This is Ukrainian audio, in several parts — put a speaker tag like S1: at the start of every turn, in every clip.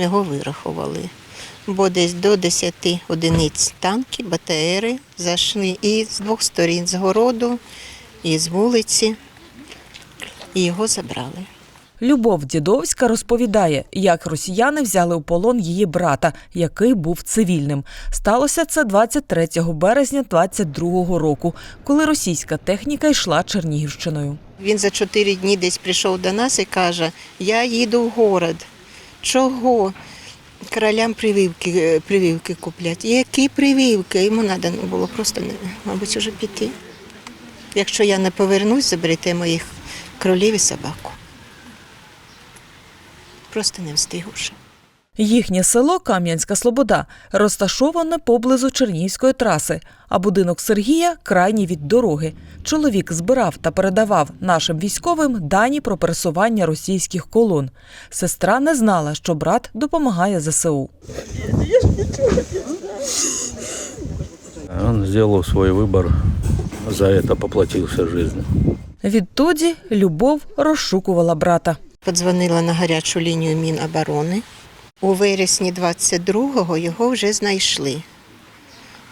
S1: Його вирахували. Бо десь до 10 одиниць танки, БТРи зайшли і з двох сторін, з городу, і з вулиці, і його забрали.
S2: Любов Дідовська розповідає, як росіяни взяли у полон її брата, який був цивільним. Сталося це 23 березня 22 року, коли російська техніка йшла Чернігівщиною.
S1: Він за чотири дні десь прийшов до нас і каже: Я їду в город. Чого? Королям прививки, е, прививки куплять. Які прививки? Йому треба було просто, мабуть, уже піти. Якщо я не повернусь, заберете моїх кролів і собаку. Просто не встиг уже.
S2: Їхнє село Кам'янська Слобода розташоване поблизу Чернігівської траси, а будинок Сергія крайній від дороги. Чоловік збирав та передавав нашим військовим дані про пересування російських колон. Сестра не знала, що брат допомагає ЗСУ.
S3: Он сделал свой выбор, за это поплатился жизнью.
S2: Відтоді Любов розшукувала брата.
S1: Подзвонила на гарячу лінію Міноборони. У вересні 22-го його вже знайшли.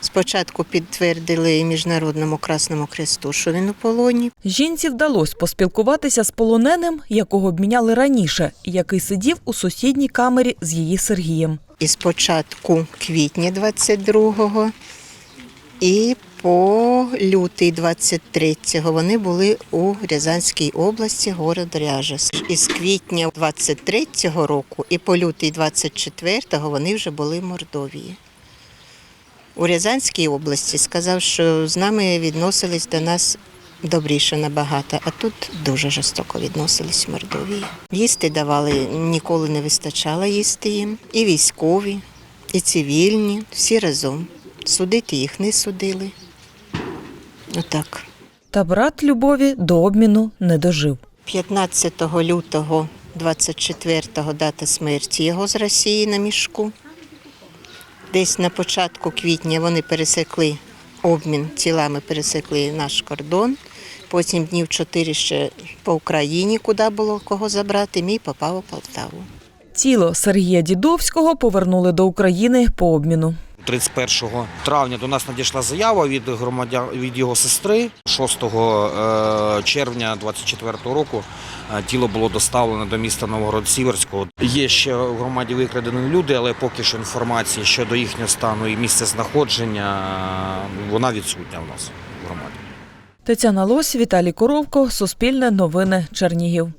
S1: Спочатку підтвердили Міжнародному Красному Кресту, що він у полоні.
S2: Жінці вдалося поспілкуватися з полоненим, якого обміняли раніше, і який сидів у сусідній камері з її Сергієм.
S1: І спочатку квітня 22-го і по лютий 23-го вони були у Рязанській області, город Ряжес. Із квітня 23-го року і по лютий 24-го вони вже були в Мордовії. У Рязанській області сказав, що з нами відносились до нас добріше набагато, а тут дуже жорстоко відносились в Мордовії. Їсти давали, ніколи не вистачало їсти їм. І військові, і цивільні, всі разом. Судити їх не судили. Отак.
S2: Та брат Любові до обміну не дожив.
S1: 15 лютого 24-го дата смерті його з Росії на мішку. Десь на початку квітня вони пересекли обмін тілами, пересекли наш кордон. Потім днів чотири ще по Україні, куди було кого забрати, мій попав у Полтаву.
S2: Тіло Сергія Дідовського повернули до України по обміну.
S4: 31 травня до нас надійшла заява від громадян від його сестри. 6 е, червня 24 року е, тіло було доставлено до міста Новгород-Сіверського. Є ще в громаді викрадені люди, але поки що інформації щодо їхнього стану і місця знаходження е, вона відсутня в нас в громаді.
S2: Тетяна Лось, Віталій Коровко, Суспільне новини, Чернігів.